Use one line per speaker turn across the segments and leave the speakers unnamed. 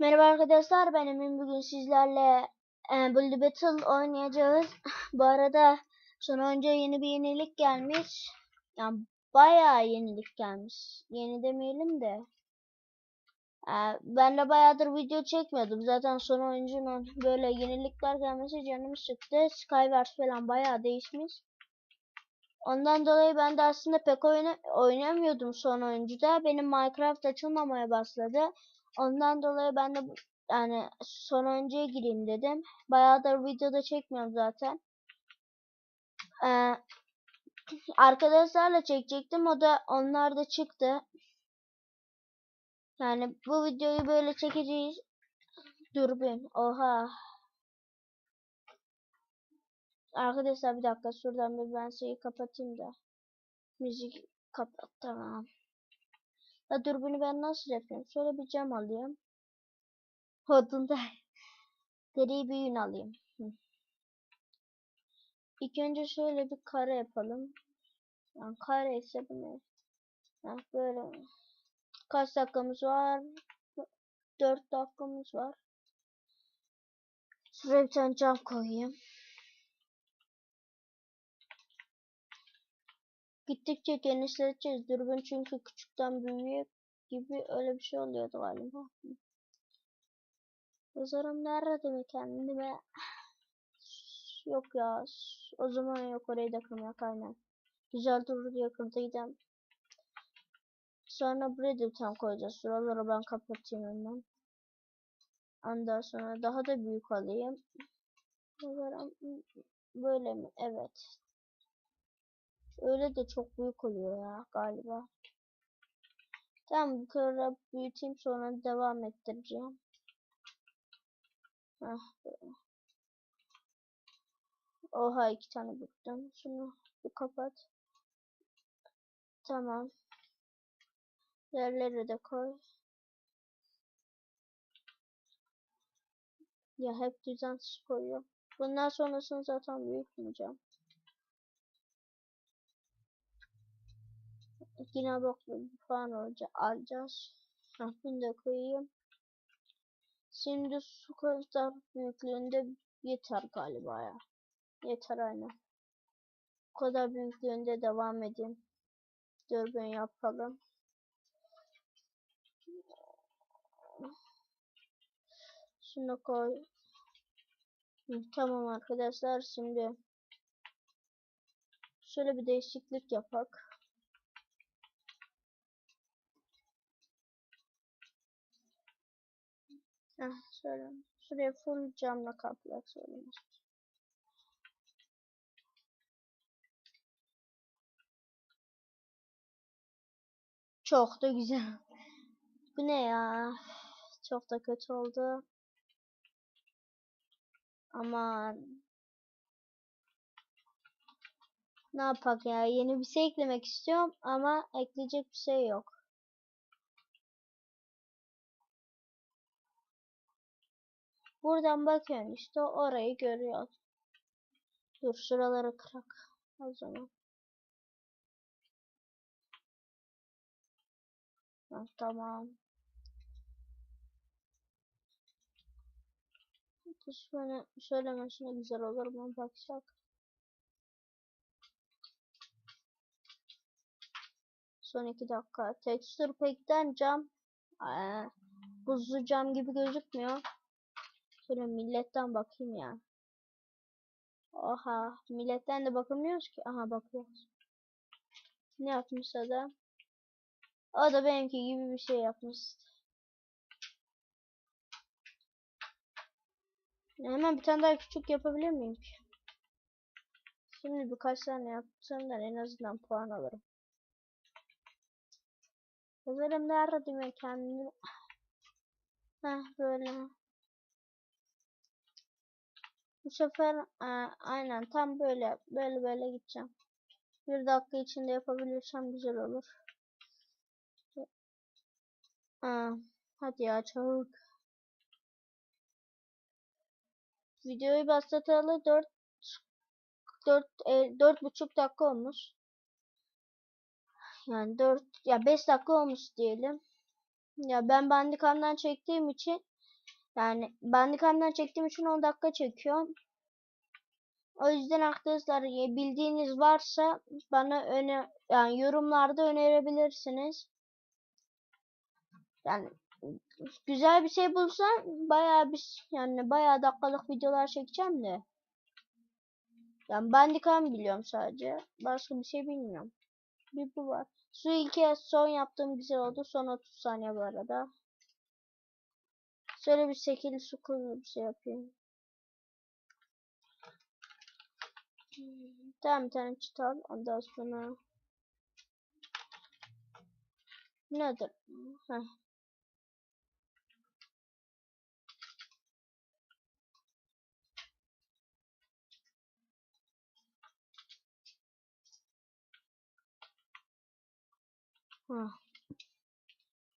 Merhaba arkadaşlar ben Emin bugün sizlerle e, Bully Battle oynayacağız. Bu arada son önce yeni bir yenilik gelmiş. Yani bayağı yenilik gelmiş. Yeni demeyelim de. E, ben de bayağıdır video çekmiyordum. Zaten son oyuncunun böyle yenilikler gelmesi canımı sıktı. Skywars falan bayağı değişmiş. Ondan dolayı ben de aslında pek oyna oynamıyordum son oyuncuda. Benim Minecraft açılmamaya başladı. Ondan dolayı ben de yani son oyuncuya gireyim dedim. Bayağıdır videoda çekmiyorum zaten. Ee, arkadaşlarla çekecektim. O da onlar da çıktı. Yani bu videoyu böyle çekeceğiz. Dürbün. Oha. Arkadaşlar bir dakika şuradan bir ben şeyi kapatayım da. Müzik kapat tamam. Ya dürbünü ben nasıl yapıyorum? Şöyle bir cam alayım. Odunda gri bir alayım. Hı. İlk önce şöyle bir kare yapalım. Yani kare ise bu ne? Yani böyle kaç dakikamız var? 4 dakikamız var. Şuraya bir tane cam koyayım. Gittikçe genişleteceğiz. Dürbün çünkü küçükten büyüyor gibi öyle bir şey oluyordu galiba. Yazarım nerede mi kendime? Yok ya. O zaman yok orayı da kırmak aynen. Güzel durur diye kırdıydım. Sonra buraya da bir tane koyacağız. Şuraları ben kapatayım hemen. Ondan sonra daha da büyük alayım. Yazarım böyle mi? Evet. Öyle de çok büyük oluyor ya galiba. Tamam bu kadar büyüteyim sonra devam ettireceğim. Heh, böyle. Oha iki tane büktüm. Şunu bir kapat. Tamam. Yerleri de koy. Ya hep düzensiz koyuyor. Bundan sonrasını zaten büyütmeyeceğim. Yine baklı falan olacak alacağız. Bunu da koyayım. Şimdi su kadar büyüklüğünde yeter galiba ya. Yeter aynen. Bu kadar büyüklüğünde devam edeyim. Dürbün yapalım. Şunu koy. Tamam arkadaşlar şimdi şöyle bir değişiklik yapak. Heh, şöyle. Şuraya full camla kaplayak söylemez. Çok da güzel. Bu ne ya? Çok da kötü oldu. Aman. Ne yapak ya? Yeni bir şey eklemek istiyorum ama ekleyecek bir şey yok. Buradan bakıyorsun işte orayı görüyor. Dur şuraları kırak. O zaman. Ha, tamam. Şöyle şuna güzel olur mu bakacak. Son iki dakika. Texture Pack'ten cam. Ee, buzlu cam gibi gözükmüyor. Şöyle milletten bakayım ya. Oha. Milletten de bakamıyoruz ki. Aha bakıyoruz. Ne yapmış adam? O da benimki gibi bir şey yapmış. Hemen bir tane daha küçük yapabilir miyim ki? Şimdi birkaç tane yaptığımdan en azından puan alırım. Yazarım nerede mi kendimi? Heh böyle. Bu sefer e, aynen tam böyle böyle böyle gideceğim. Bir dakika içinde yapabilirsem güzel olur. Aa, hadi ya çabuk. Videoyu başlatalı 4 4 e, 4 buçuk dakika olmuş. Yani 4 ya 5 dakika olmuş diyelim. Ya ben Bandicam'dan çektiğim için Yani Bandicam'dan çektiğim için 10 dakika çekiyorum. O yüzden arkadaşlar e, bildiğiniz varsa bana öne yani yorumlarda önerebilirsiniz. Yani güzel bir şey bulsam bayağı bir yani bayağı dakikalık videolar çekeceğim de. Yani Bandicam biliyorum sadece. Başka bir şey bilmiyorum. Bir bu var. Su ilk son yaptığım güzel oldu. Son 30 saniye bu arada. Şöyle bir şekilde su kıllı bir şey yapayım. Tamam bir tane çıtal. Ondan sonra nedir? Heh. Heh.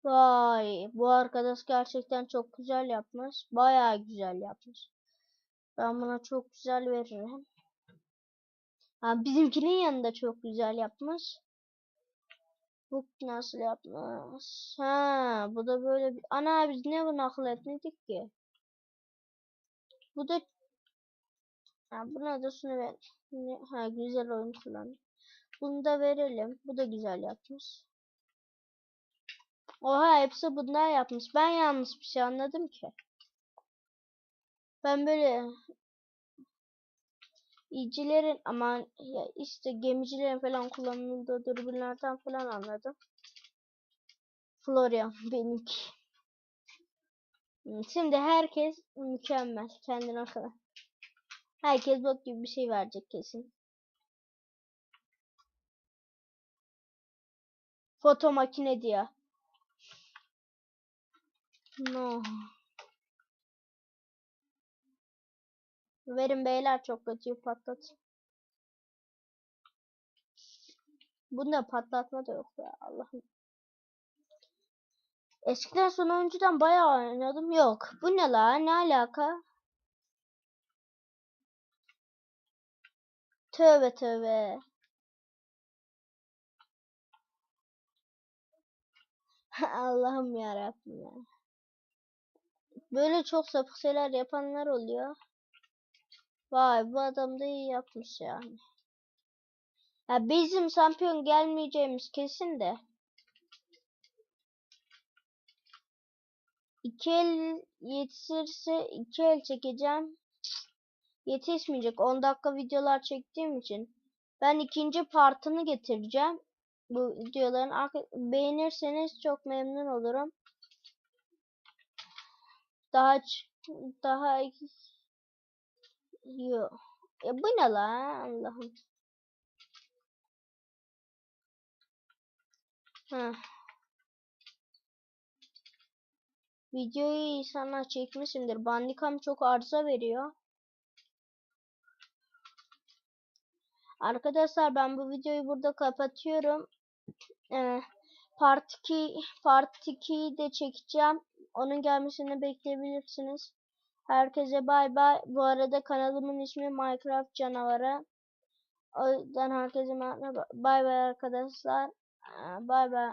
Vay, bu arkadaş gerçekten çok güzel yapmış. Bayağı güzel yapmış. Ben buna çok güzel veririm. Ha, bizimkinin yanında çok güzel yapmış. Bu nasıl yapmış? Ha, bu da böyle bir... Ana biz ne bunu akıl etmedik ki? Bu da... Ha, buna da şunu ver. Ha, güzel oyun kullan. Bunu da verelim. Bu da güzel yapmış. Oha hepsi bunlar yapmış. Ben yanlış bir şey anladım ki. Ben böyle iyicilerin aman ya işte gemicilerin falan kullanıldığı dürbünlerden falan anladım. Florian benimki. Şimdi herkes mükemmel kendine kadar. Herkes bok gibi bir şey verecek kesin. Foto makine diye. No. Verin beyler çok kötü patlat. Bunda patlatma da yok ya Allah'ım. Eskiden son oyuncudan bayağı oynadım. Yok. Bu ne la? Ne alaka? Tövbe tövbe. Allah'ım ya Rabbim ya. Böyle çok sapık şeyler yapanlar oluyor. Vay bu adam da iyi yapmış yani. Ya bizim şampiyon gelmeyeceğimiz kesin de. İki el yetişirse iki el çekeceğim. Yetişmeyecek. 10 dakika videolar çektiğim için. Ben ikinci partını getireceğim. Bu videoların beğenirseniz çok memnun olurum. Daha daha Yok. Ya bu ne lan Allah'ım. Heh. Videoyu sana çekmişimdir. Bandicam çok arıza veriyor. Arkadaşlar ben bu videoyu burada kapatıyorum. Ee, part 2 part 2'yi de çekeceğim. Onun gelmesini bekleyebilirsiniz. Herkese bay bay. Bu arada kanalımın ismi Minecraft Canavarı. O yüzden herkese bay bay arkadaşlar. Bay bay.